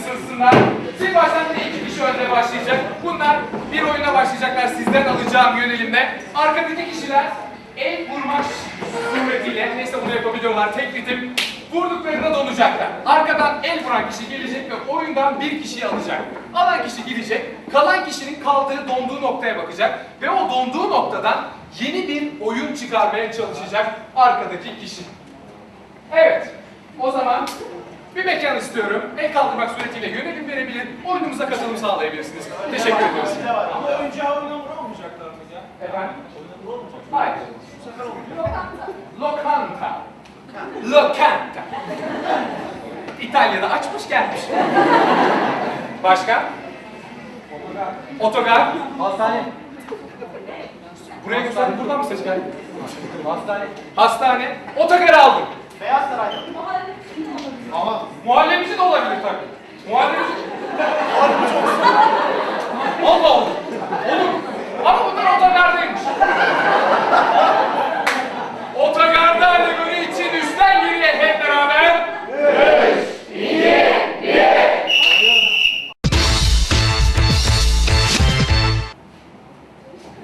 ısınsınlar. Sil baştan bir iki kişi önde başlayacak. Bunlar bir oyuna başlayacaklar sizden alacağım yönelimle. Arkadaki kişiler el vurma suretiyle, neyse bunu yapabiliyorlar tek ritim. Vurduklarında donacaklar. Arkadan el vuran kişi gelecek ve oyundan bir kişiyi alacak. Alan kişi gidecek, kalan kişinin kaldığı, donduğu noktaya bakacak ve o donduğu noktadan yeni bir oyun çıkarmaya çalışacak arkadaki kişi. Evet, o zaman bir mekan istiyorum. El kaldırmak suretiyle yönelim verebilir, oyunumuza katılım sağlayabilirsiniz. Teşekkür ediyoruz. Ama önce oyuna vuramayacaklar mıyız ya? Efendim? Oyuna vuramayacaklar. Hayır. Bu sefer. Lokanta. Lokanta. İtalya'da açmış gelmiş. Başka? Otogar. Hastane. Buraya göster, buradan mı geldi? Hastane. Hastane. Otogar aldım. Beyaz Saray'da. Ama muhallebisi de olabilir tabii. Muhallebisi. Allah Allah. Olur. Ama bunlar otogardaymış. Otogarda alegori için üstten geriye hep beraber.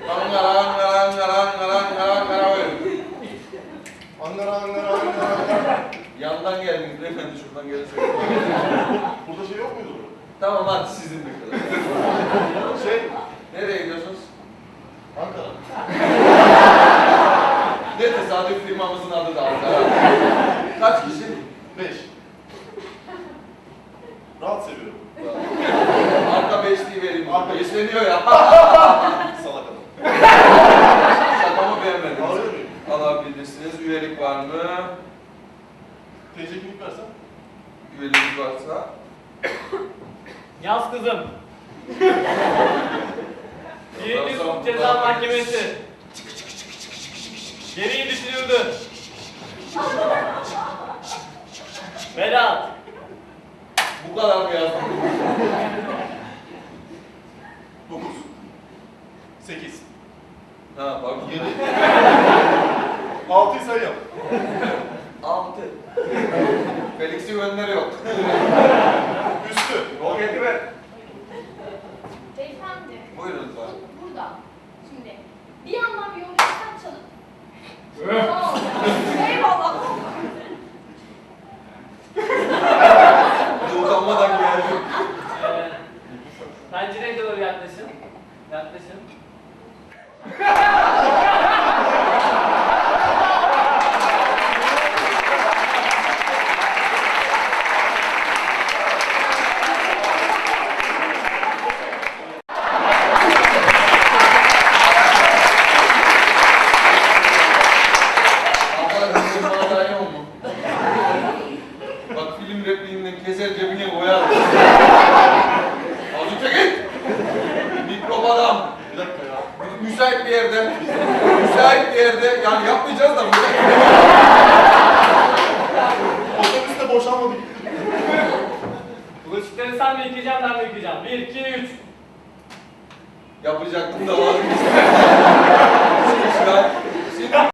Ankara, Ankara, Ankara, Ankara, Ankara, Ankara böyle. Ankara, Ankara, Ankara. Yandan geldiniz beyefendi şuradan gelirse. Burada şey yok muydu? Tamam hadi sizin de kadar. Şey, Nereye gidiyorsunuz? Ankara. Ne tesadüf firmamızın adı da Ankara. Kaç kişi? Beş. Rahat seviyorum. Arka beşliği vereyim. Arka beşleniyor ya. Salak adam. Şakamı beğenmediniz. Alabilir miyim? Alabilirsiniz. Üyelik var mı? TC kimlik versen. Üyelik varsa. Yaz kızım. Birinci Ceza Mahkemesi. Gereği düşünüldü. Vedat. Bu kadar mı yazdım? Dokuz. Sekiz. Ha pardon. Yedi. Altıyı sen yap. Altı. Felix'i gönleri yok. Üstü. Roketi ver. Beyefendi, Buyurun lütfen. burada. Şimdi bir yandan bir yolculuktan çalıp... Sağ ol. Eyvallah. Utanmadan geldim. Ee, pencereye doğru yaklaşın. Yaklaşın. yapmayacağız da. Otobüs de boşalmadı. Bulaşıkları sen mi yıkayacaksın ben mi yıkayacağım? Bir, iki, üç. Yapacaktım da var. Şimdi